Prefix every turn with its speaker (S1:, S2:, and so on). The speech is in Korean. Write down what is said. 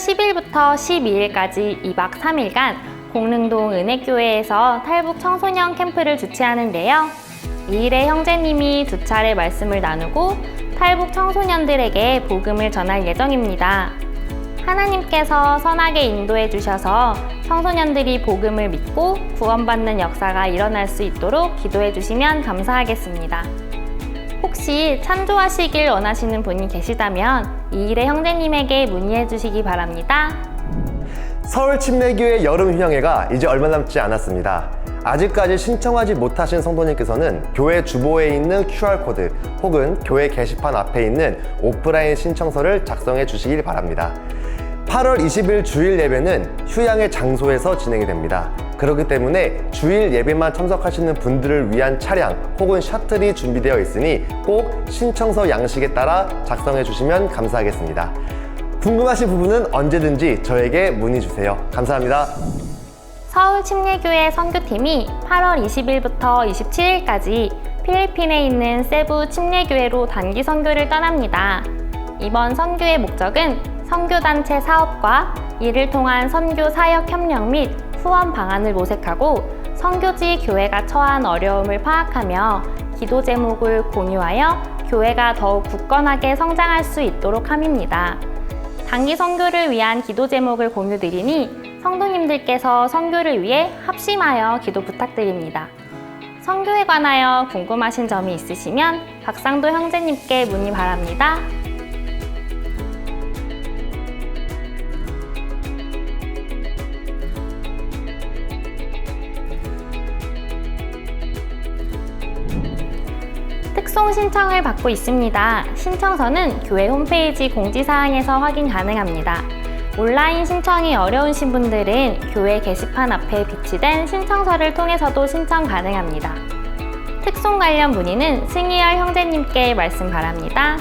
S1: 10일부터 12일까지 2박 3일간 공릉동 은혜교회에서 탈북 청소년 캠프를 주최하는데요. 이 일에 형제님이 두 차례 말씀을 나누고 탈북 청소년들에게 복음을 전할 예정입니다. 하나님께서 선하게 인도해 주셔서 청소년들이 복음을 믿고 구원받는 역사가 일어날 수 있도록 기도해 주시면 감사하겠습니다. 혹시 찬조하시길 원하시는 분이 계시다면 이 일의 형제님에게 문의해 주시기 바랍니다.
S2: 서울 침례교회 여름 휴양회가 이제 얼마 남지 않았습니다. 아직까지 신청하지 못하신 성도님께서는 교회 주보에 있는 QR코드 혹은 교회 게시판 앞에 있는 오프라인 신청서를 작성해 주시길 바랍니다. 8월 20일 주일 예배는 휴양의 장소에서 진행이 됩니다. 그렇기 때문에 주일 예배만 참석하시는 분들을 위한 차량 혹은 셔틀이 준비되어 있으니 꼭 신청서 양식에 따라 작성해 주시면 감사하겠습니다. 궁금하신 부분은 언제든지 저에게 문의 주세요. 감사합니다.
S1: 서울 침례교회 선교팀이 8월 20일부터 27일까지 필리핀에 있는 세부 침례교회로 단기 선교를 떠납니다. 이번 선교의 목적은 선교단체 사업과 이를 통한 선교 사역 협력 및 후원 방안을 모색하고 선교지 교회가 처한 어려움을 파악하며 기도 제목을 공유하여 교회가 더욱 굳건하게 성장할 수 있도록 함입니다. 단기 선교를 위한 기도 제목을 공유드리니 성도님들께서 선교를 위해 합심하여 기도 부탁드립니다. 선교에 관하여 궁금하신 점이 있으시면 박상도 형제님께 문의 바랍니다. 특송 신청을 받고 있습니다. 신청서는 교회 홈페이지 공지사항에서 확인 가능합니다. 온라인 신청이 어려우신 분들은 교회 게시판 앞에 비치된 신청서를 통해서도 신청 가능합니다. 특송 관련 문의는 승희열 형제님께 말씀 바랍니다.